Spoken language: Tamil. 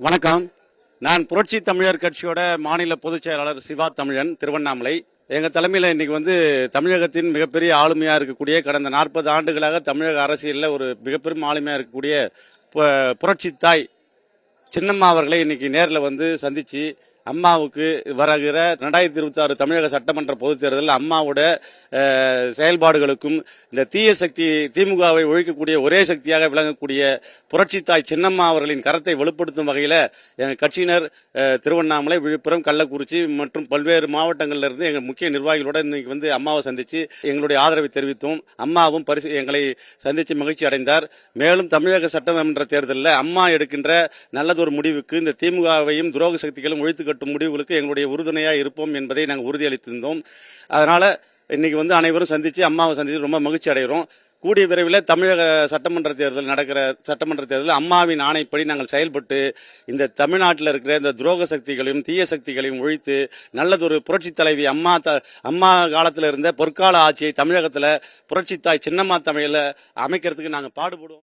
வணக்கம். நான் புரட்சி தமிழர் கட்சியோட மாநில பொதுச் செயலாளர் சிவா தமிழன் திருவண்ணாமலை. எங்க தலைமையில் இன்னைக்கு வந்து தமிழகத்தின் மிகப்பெரிய ஆளுமையா இருக்கக்கூடிய கடந்த நாற்பது ஆண்டுகளாக தமிழக அரசியலில் ஒரு மிகப்பெரும் ஆளுமையா இருக்கக்கூடிய புரட்சி தாய் சின்னம்மா அவர்களை இன்னைக்கு நேரில் வந்து சந்திச்சு அம்மாவுக்கு வருகிற ரெண்டாயிரத்தி இருபத்தி ஆறு தமிழக சட்டமன்ற பொதுத் தேர்தலில் அம்மாவோட செயல்பாடுகளுக்கும் இந்த தீய சக்தி திமுகவை ஒழிக்கக்கூடிய ஒரே சக்தியாக விளங்கக்கூடிய புரட்சி தாய் சின்னம்மா அவர்களின் கரத்தை வலுப்படுத்தும் வகையில் எங்கள் கட்சியினர் திருவண்ணாமலை விழுப்புரம் கள்ளக்குறிச்சி மற்றும் பல்வேறு மாவட்டங்களிலிருந்து இருந்து முக்கிய நிர்வாகிகளோட இன்னைக்கு வந்து அம்மாவை சந்தித்து எங்களுடைய ஆதரவை தெரிவித்தோம். அம்மாவும் பரிசு எங்களை சந்தித்து மகிழ்ச்சி அடைந்தார். மேலும் தமிழக சட்டமன்ற தேர்தலில் அம்மா எடுக்கின்ற நல்லதொரு முடிவுக்கு இந்த திமுகவையும் துரோக சக்திகளும் ஒழித்து கட்டும் முடிவுகளுக்கு எங்களுடைய உறுதுணையாக இருப்போம் என்பதை நாங்கள் உறுதியளித்திருந்தோம். அதனால் இன்னைக்கு வந்து அனைவரும் சந்தித்து அம்மாவை சந்தித்து ரொம்ப மகிழ்ச்சி அடைகிறோம். கூடிய விரைவில் தமிழக சட்டமன்ற தேர்தல் நடக்கிற சட்டமன்ற தேர்தலில் அம்மாவின் ஆணைப்படி நாங்கள் செயல்பட்டு இந்த தமிழ்நாட்டில் இருக்கிற இந்த துரோக சக்திகளையும் தீய சக்திகளையும் ஒழித்து நல்லதொரு புரட்சி தலைவி அம்மா த அம்மா காலத்தில் இருந்த பொற்கால ஆட்சியை தமிழகத்தில் புரட்சி தாய் சின்னம்மா தமிழில் அமைக்கிறதுக்கு நாங்கள் பாடுபடுவோம்.